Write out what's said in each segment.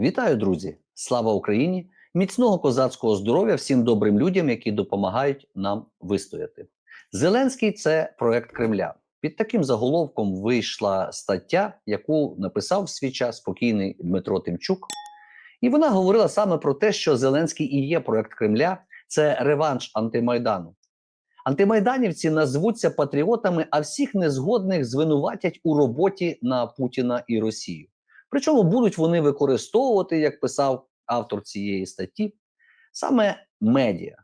Вітаю, друзі! Слава Україні! Міцного козацького здоров'я всім добрим людям, які допомагають нам вистояти. Зеленський це проект Кремля. Під таким заголовком вийшла стаття, яку написав в свій час спокійний Дмитро Тимчук. І вона говорила саме про те, що Зеленський і є проект Кремля, це реванш антимайдану. Антимайданівці назвуться патріотами, а всіх незгодних звинуватять у роботі на Путіна і Росію. Причому будуть вони використовувати, як писав автор цієї статті, саме медіа.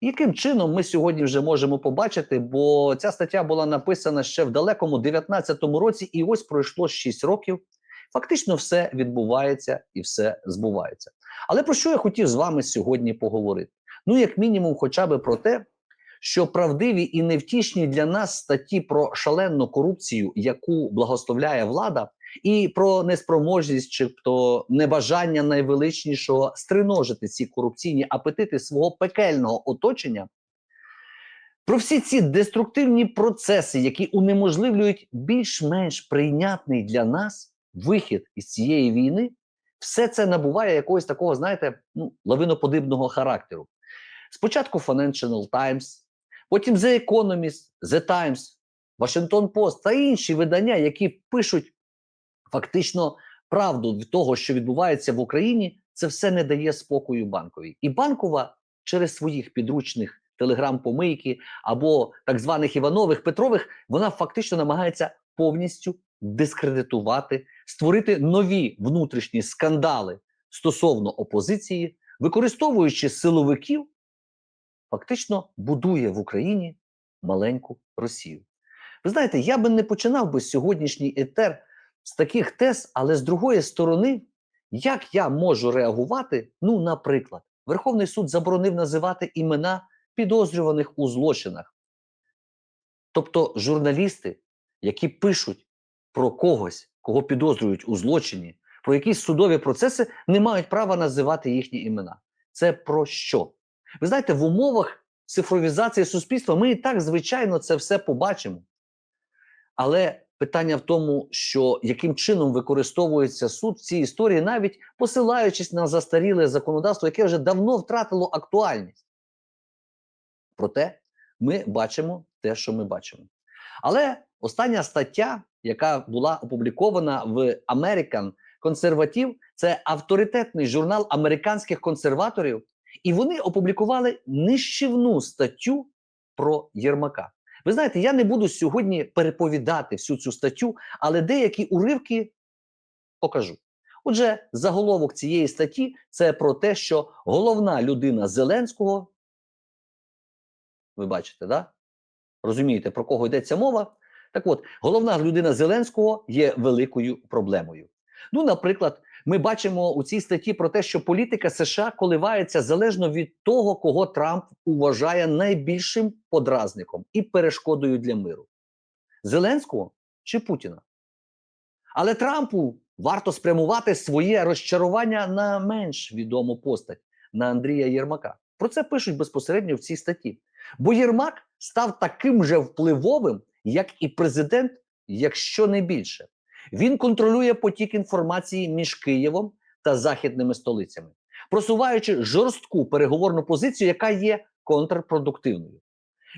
Яким чином ми сьогодні вже можемо побачити, бо ця стаття була написана ще в далекому 19-му році, і ось пройшло 6 років. Фактично, все відбувається і все збувається. Але про що я хотів з вами сьогодні поговорити? Ну, як мінімум, хоча б про те, що правдиві і невтішні для нас статті про шалену корупцію, яку благословляє влада, і про неспроможність чи то небажання найвеличнішого стриножити ці корупційні апетити свого пекельного оточення. Про всі ці деструктивні процеси, які унеможливлюють більш-менш прийнятний для нас вихід із цієї війни, все це набуває якогось такого, знаєте, ну, лавиноподібного характеру. Спочатку Financial Times, потім The Economist, The Times, Washington Post та інші видання, які пишуть фактично правду того, що відбувається в Україні, це все не дає спокою банковій. І банкова через своїх підручних телеграм-помийки або так званих Іванових Петрових, вона фактично намагається повністю дискредитувати, створити нові внутрішні скандали стосовно опозиції, використовуючи силовиків, фактично будує в Україні маленьку Росію. Ви знаєте, я би не починав би сьогоднішній етер з таких тез, але з другої сторони, як я можу реагувати? Ну, наприклад, Верховний суд заборонив називати імена підозрюваних у злочинах. Тобто журналісти, які пишуть про когось, кого підозрюють у злочині, про якісь судові процеси, не мають права називати їхні імена. Це про що? Ви знаєте, в умовах цифровізації суспільства ми і так, звичайно, це все побачимо. Але питання в тому, що яким чином використовується суд в цій історії, навіть посилаючись на застаріле законодавство, яке вже давно втратило актуальність. Проте ми бачимо те, що ми бачимо. Але остання стаття, яка була опублікована в American Conservative, це авторитетний журнал американських консерваторів, і вони опублікували нищівну статтю про Єрмака. Ви знаєте, я не буду сьогодні переповідати всю цю статтю, але деякі уривки покажу. Отже, заголовок цієї статті це про те, що головна людина Зеленського, ви бачите, да? розумієте, про кого йдеться мова? Так от, головна людина Зеленського є великою проблемою. Ну, наприклад, ми бачимо у цій статті про те, що політика США коливається залежно від того, кого Трамп вважає найбільшим подразником і перешкодою для миру: Зеленського чи Путіна. Але Трампу варто спрямувати своє розчарування на менш відому постать на Андрія Єрмака. Про це пишуть безпосередньо в цій статті. Бо Єрмак став таким же впливовим, як і президент, якщо не більше. Він контролює потік інформації між Києвом та західними столицями, просуваючи жорстку переговорну позицію, яка є контрпродуктивною.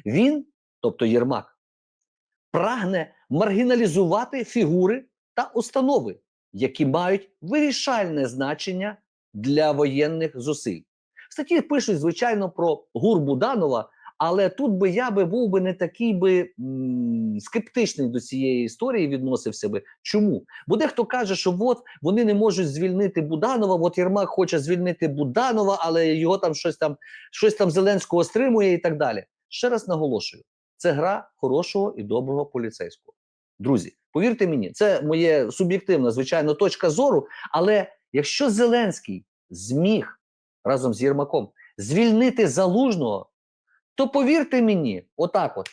Він, тобто Єрмак, прагне маргіналізувати фігури та установи, які мають вирішальне значення для воєнних зусиль. В статті пишуть, звичайно, про гур Буданова, але тут би я би був би не такий би м, скептичний до цієї історії відносився би. Чому? Бо дехто каже, що от вони не можуть звільнити Буданова. От Єрмак хоче звільнити Буданова, але його там щось там щось там Зеленського стримує і так далі. Ще раз наголошую: це гра хорошого і доброго поліцейського. Друзі, повірте мені, це моє суб'єктивна, звичайно, точка зору. Але якщо Зеленський зміг разом з Єрмаком звільнити залужного то повірте мені, отак от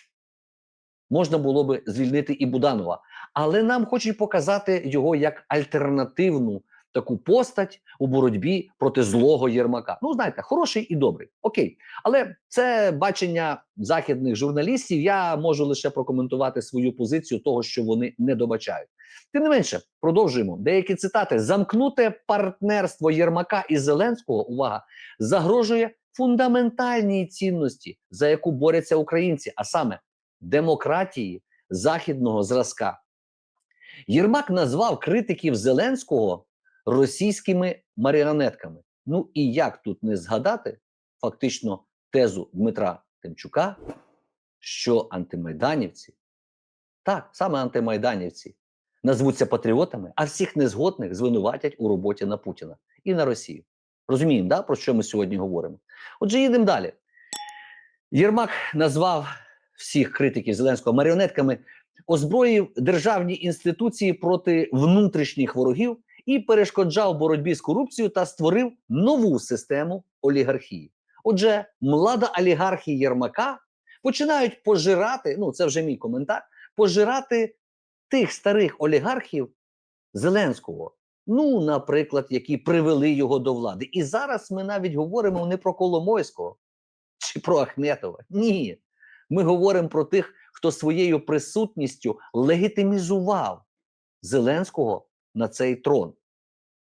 можна було би звільнити і Буданова. Але нам хочуть показати його як альтернативну таку постать у боротьбі проти злого Єрмака. Ну, знаєте, хороший і добрий. Окей. Але це бачення західних журналістів. Я можу лише прокоментувати свою позицію того, що вони не добачають. Тим не менше, продовжуємо деякі цитати. Замкнуте партнерство Єрмака і Зеленського. Увага загрожує фундаментальній цінності, за яку борються українці, а саме демократії західного зразка. Єрмак назвав критиків Зеленського російськими маріонетками. Ну і як тут не згадати фактично тезу Дмитра Тимчука, що антимайданівці, так, саме антимайданівці, назвуться патріотами, а всіх незгодних звинуватять у роботі на Путіна і на Росію. Розуміємо, да, про що ми сьогодні говоримо? Отже, їдемо далі. Єрмак назвав всіх критиків Зеленського маріонетками, озброїв державні інституції проти внутрішніх ворогів і перешкоджав боротьбі з корупцією та створив нову систему олігархії. Отже, млада олігархія Єрмака починають пожирати, ну це вже мій коментар, пожирати тих старих олігархів Зеленського. Ну, наприклад, які привели його до влади. І зараз ми навіть говоримо не про Коломойського чи про Ахметова. Ні. Ми говоримо про тих, хто своєю присутністю легітимізував Зеленського на цей трон.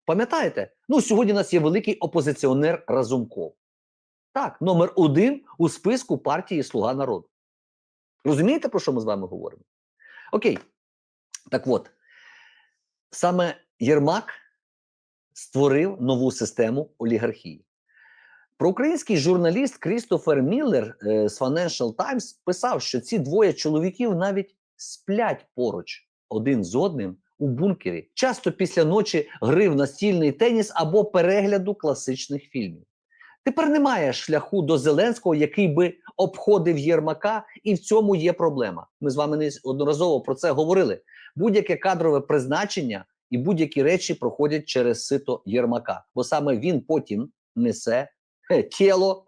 Пам'ятаєте? Ну, сьогодні у нас є великий опозиціонер Разумков. Так, номер один у списку партії Слуга народу. Розумієте, про що ми з вами говоримо? Окей. Так от, саме Єрмак створив нову систему олігархії. Проукраїнський журналіст Крістофер Міллер е, з Financial Times писав, що ці двоє чоловіків навіть сплять поруч один з одним у бункері, часто після ночі гри в настільний теніс або перегляду класичних фільмів. Тепер немає шляху до Зеленського, який би обходив Єрмака, і в цьому є проблема. Ми з вами неодноразово про це говорили. Будь-яке кадрове призначення і будь-які речі проходять через сито Єрмака, бо саме він потім несе тіло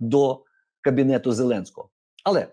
до кабінету Зеленського. Але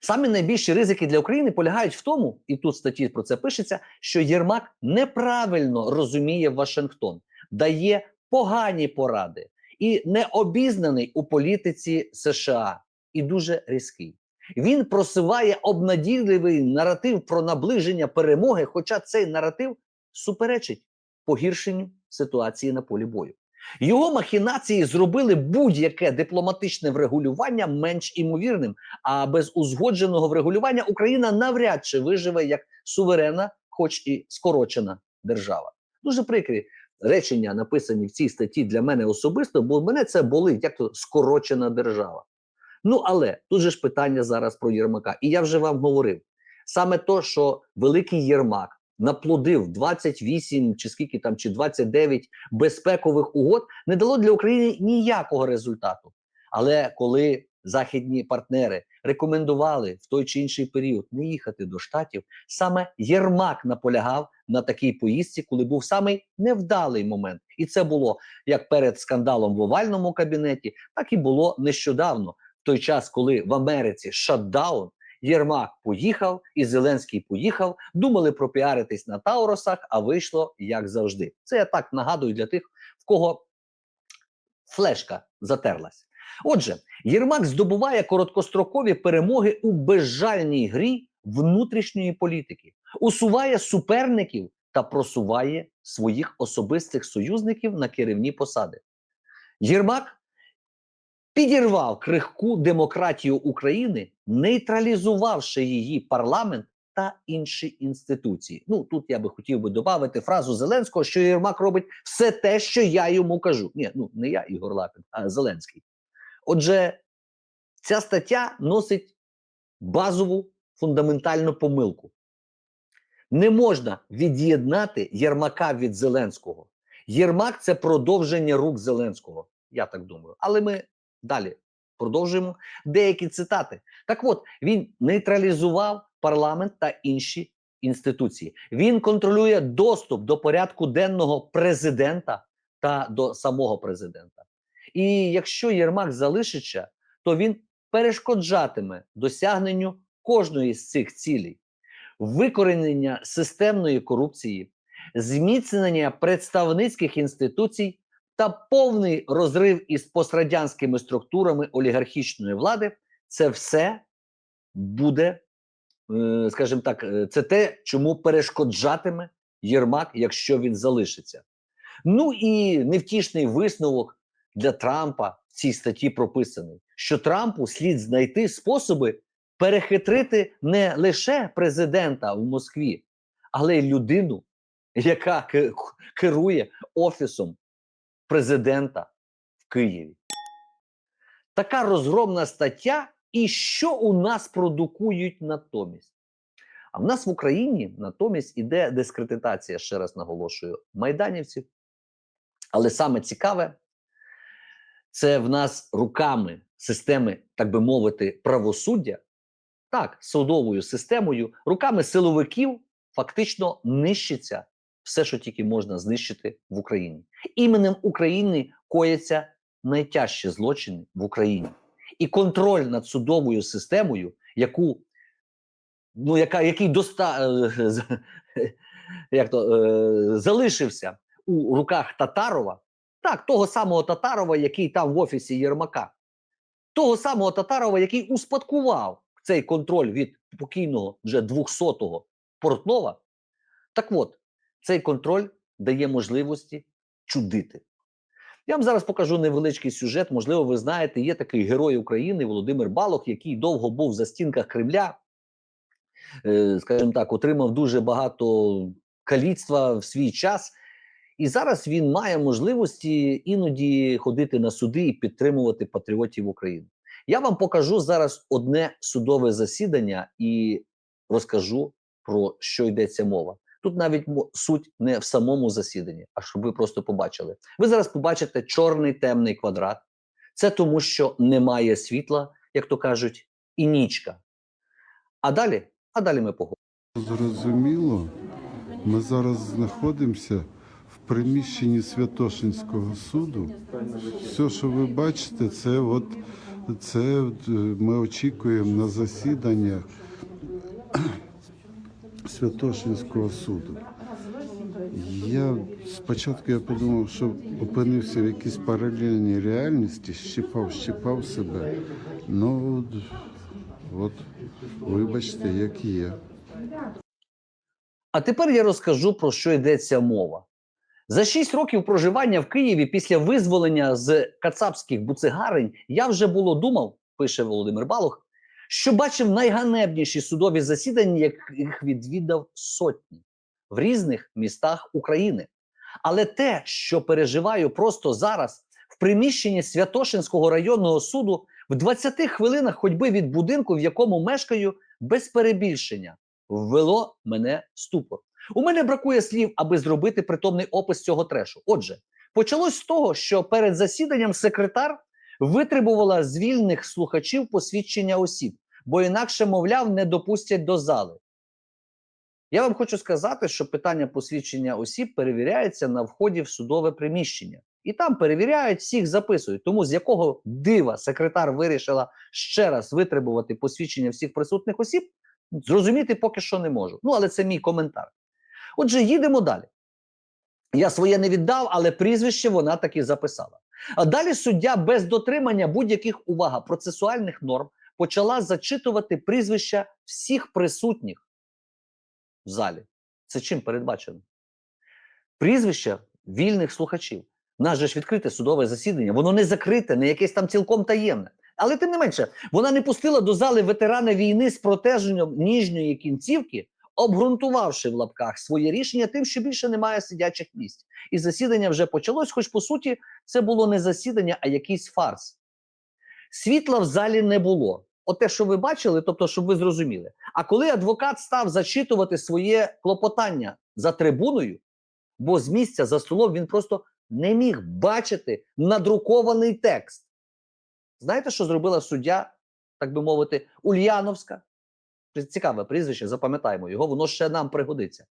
самі найбільші ризики для України полягають в тому, і тут статті про це пишеться, що Єрмак неправильно розуміє Вашингтон, дає погані поради і не обізнаний у політиці США, і дуже різкий. Він просуває обнадійливий наратив про наближення перемоги, хоча цей наратив суперечить погіршенню ситуації на полі бою. Його махінації зробили будь-яке дипломатичне врегулювання менш імовірним. А без узгодженого врегулювання Україна навряд чи виживе як суверенна, хоч і скорочена держава. Дуже прикрі речення, написані в цій статті для мене особисто, бо мене це болить як скорочена держава. Ну але тут же ж питання зараз про Єрмака. І я вже вам говорив: саме то, що великий Єрмак наплодив 28 чи скільки там, чи 29 безпекових угод, не дало для України ніякого результату. Але коли західні партнери рекомендували в той чи інший період не їхати до штатів, саме Єрмак наполягав на такій поїздці, коли був самий невдалий момент, і це було як перед скандалом в овальному кабінеті, так і було нещодавно. В той час, коли в Америці шатдаун, Єрмак поїхав, і Зеленський поїхав. Думали пропіаритись на Тауросах, а вийшло як завжди. Це я так нагадую для тих, в кого флешка затерлась. Отже, Єрмак здобуває короткострокові перемоги у безжальній грі внутрішньої політики, усуває суперників та просуває своїх особистих союзників на керівні посади. Єрмак підірвав крихку демократію України, нейтралізувавши її парламент та інші інституції. Ну тут я би хотів би додати фразу Зеленського, що Єрмак робить все те, що я йому кажу. Ні, ну не я, Ігор Лапін, а Зеленський. Отже, ця стаття носить базову фундаментальну помилку. Не можна від'єднати Єрмака від Зеленського. Єрмак це продовження рук Зеленського. Я так думаю. Але ми далі продовжуємо деякі цитати. Так от, він нейтралізував парламент та інші інституції. Він контролює доступ до порядку денного президента та до самого президента. І якщо Єрмак залишиться, то він перешкоджатиме досягненню кожної з цих цілей: викоренення системної корупції, зміцнення представницьких інституцій та повний розрив із пострадянськими структурами олігархічної влади це все буде е, скажімо так, е, це те, чому перешкоджатиме Єрмак, якщо він залишиться. Ну і невтішний висновок для Трампа в цій статті прописаний, що Трампу слід знайти способи перехитрити не лише президента в Москві, але й людину, яка керує офісом президента в Києві. Така розгромна стаття, і що у нас продукують натомість? А в нас в Україні натомість іде дискредитація, ще раз наголошую, майданівців. Але саме цікаве, це в нас руками системи, так би мовити, правосуддя, так, судовою системою, руками силовиків фактично нищиться все, що тільки можна знищити в Україні. Іменем України кояться найтяжчі злочини в Україні. І контроль над судовою системою, яку ну, яка, який доста, е, як то, е, залишився у руках Татарова, так, того самого Татарова, який там в офісі Єрмака, того самого Татарова, який успадкував цей контроль від покійного вже 200-го Портнова. Так от, цей контроль дає можливості чудити. Я вам зараз покажу невеличкий сюжет. Можливо, ви знаєте, є такий герой України Володимир Балох, який довго був за стінках Кремля, е, скажімо так, отримав дуже багато каліцтва в свій час. І зараз він має можливості іноді ходити на суди і підтримувати патріотів України. Я вам покажу зараз одне судове засідання і розкажу про що йдеться мова. Тут навіть суть не в самому засіданні, а щоб ви просто побачили. Ви зараз побачите чорний темний квадрат. Це тому, що немає світла, як то кажуть, і нічка. А далі, а далі ми поговоримо. Зрозуміло, ми зараз знаходимося в приміщенні Святошинського суду. Все, що ви бачите, це от це е, ми очікуємо на засідання Святошинського суду. Я спочатку я подумав, що опинився в якійсь паралельній реальності, щипав, щипав себе. Ну от, от вибачте, як є. А тепер я розкажу про що йдеться мова. За 6 років проживання в Києві після визволення з кацапських буцегарень я вже було думав, пише Володимир Балух, що бачив найганебніші судові засідання, яких відвідав сотні в різних містах України. Але те, що переживаю просто зараз в приміщенні Святошинського районного суду в 20 хвилинах ходьби від будинку, в якому мешкаю, без перебільшення, ввело мене в ступор. У мене бракує слів, аби зробити притомний опис цього трешу. Отже, почалось з того, що перед засіданням секретар витребувала з вільних слухачів посвідчення осіб, бо інакше, мовляв, не допустять до зали. Я вам хочу сказати, що питання посвідчення осіб перевіряється на вході в судове приміщення. І там перевіряють, всіх записують. Тому з якого дива секретар вирішила ще раз витребувати посвідчення всіх присутніх осіб, зрозуміти поки що не можу. Ну, але це мій коментар. Отже, їдемо далі. Я своє не віддав, але прізвище вона таки записала. А далі суддя без дотримання будь-яких увага процесуальних норм почала зачитувати прізвища всіх присутніх в залі. Це чим передбачено? Прізвища вільних слухачів. У нас же ж відкрите судове засідання, воно не закрите, не якесь там цілком таємне. Але тим не менше, вона не пустила до зали ветерана війни з протеженням ніжньої кінцівки, обґрунтувавши в лапках своє рішення тим, що більше немає сидячих місць. І засідання вже почалось, хоч по суті це було не засідання, а якийсь фарс. Світла в залі не було. От те, що ви бачили, тобто, щоб ви зрозуміли. А коли адвокат став зачитувати своє клопотання за трибуною, бо з місця за столом він просто не міг бачити надрукований текст. Знаєте, що зробила суддя, так би мовити, Ульяновська? Цікаве прізвище, запам'ятаємо його, воно ще нам пригодиться.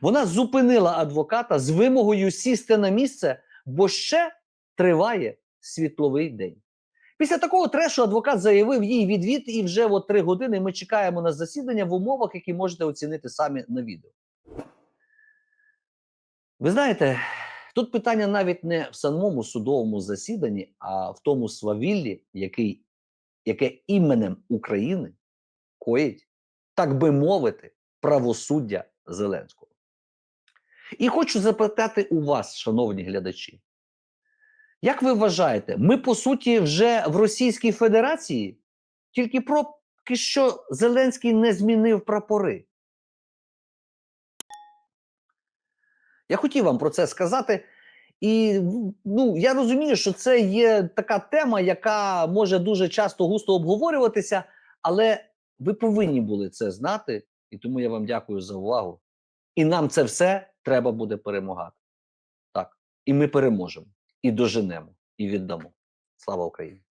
Вона зупинила адвоката з вимогою сісти на місце, бо ще триває світловий день. Після такого трешу адвокат заявив їй відвід, і вже от три години ми чекаємо на засідання в умовах, які можете оцінити самі на відео. Ви знаєте, тут питання навіть не в самому судовому засіданні, а в тому свавіллі, який, яке іменем України коїть так би мовити, правосуддя Зеленського. І хочу запитати у вас, шановні глядачі, як ви вважаєте, ми по суті вже в Російській Федерації, тільки поки що Зеленський не змінив прапори? Я хотів вам про це сказати. І ну, я розумію, що це є така тема, яка може дуже часто густо обговорюватися, але ви повинні були це знати, і тому я вам дякую за увагу. І нам це все треба буде перемагати. Так, і ми переможемо, і доженемо, і віддамо. Слава Україні!